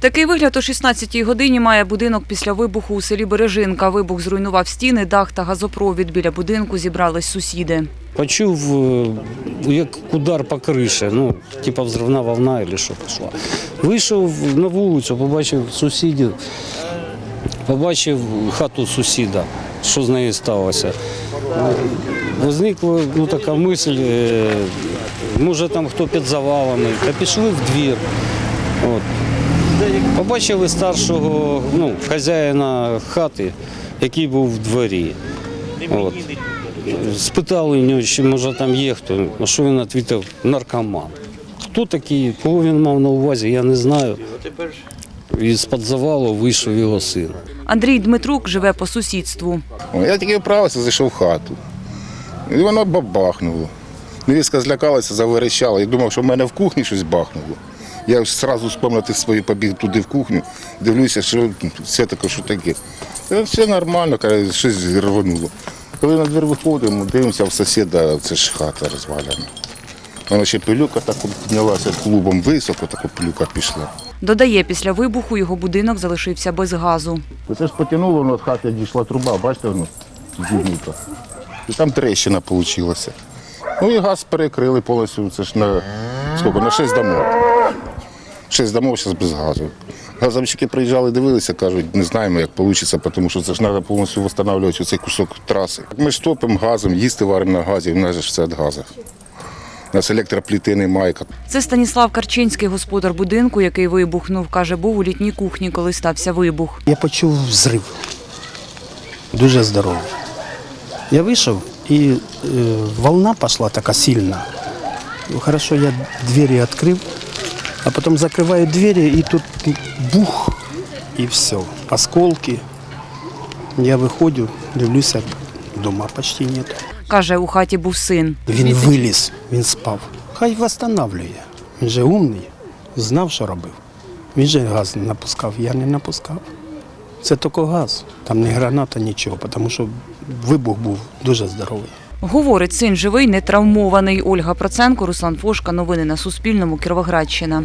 Такий вигляд о 16-й годині має будинок після вибуху у селі Бережинка. Вибух зруйнував стіни, дах та газопровід. Біля будинку зібрались сусіди. Почув, е, як удар по криші, ну, типа взривна волна або що пішла. Вийшов на вулицю, побачив сусідів, побачив хату сусіда, що з нею сталося. Возникла ну, така мисль, е, може там хто під завалами, та пішли в двір. От. Побачили старшого ну, хазяїна хати, який був в дворі. От. Спитали у нього, чи може там є хто. На що він відповів наркоман. Хто такий, кого він мав на увазі, я не знаю. Із-під завалу вийшов його син. Андрій Дмитрук живе по сусідству. Я тільки вправився, зайшов в хату. І воно бабахнуло. Невістка злякалася, заверещала. Я думав, що в мене в кухні щось бахнуло. Я одразу з кімнати свої побіг туди в кухню, дивлюся, що все таке, що таке. Все нормально, каже, щось рвануло. Коли на двір виходимо, дивимося в сусіда, це ж хата розвалена. Вона ще пилюка так піднялася клубом високо, така пилюка пішла. Додає, після вибуху його будинок залишився без газу. Це ж потягнуло, воно від хати дійшла труба, бачите, воно зігнута. І там трещина вийшла. Ну і газ перекрили повністю, це ж на, скільки, на 6 домов. 6 домов зараз без газу. Газовщики приїжджали, дивилися, кажуть, не знаємо, як вийде, тому що це ж треба повністю встановлювати цей кусок траси. Ми ж топимо газом, їсти варимо на газі, в нас же ж все від газу. У нас електропліти немає. Це Станіслав Карчинський, господар будинку, який вибухнув. Каже, був у літній кухні, коли стався вибух. Я почув взрив. Дуже здоровий. Я вийшов і е, волна пішла така сильна. Хорошо, я двері відкрив, а потім закриваю двері і тут бух, і все. Осколки. Я виходжу, дивлюся, дома почти нет. Каже, у хаті був син. Він виліз, він спав. Хай встановлює. Він же умний, знав, що робив. Він же газ не напускав, я не напускав. Це тільки газ, там не граната, нічого, тому що вибух був дуже здоровий. Говорить, син живий, не травмований. Ольга Проценко, Руслан Фошка. Новини на Суспільному. Кіровоградщина.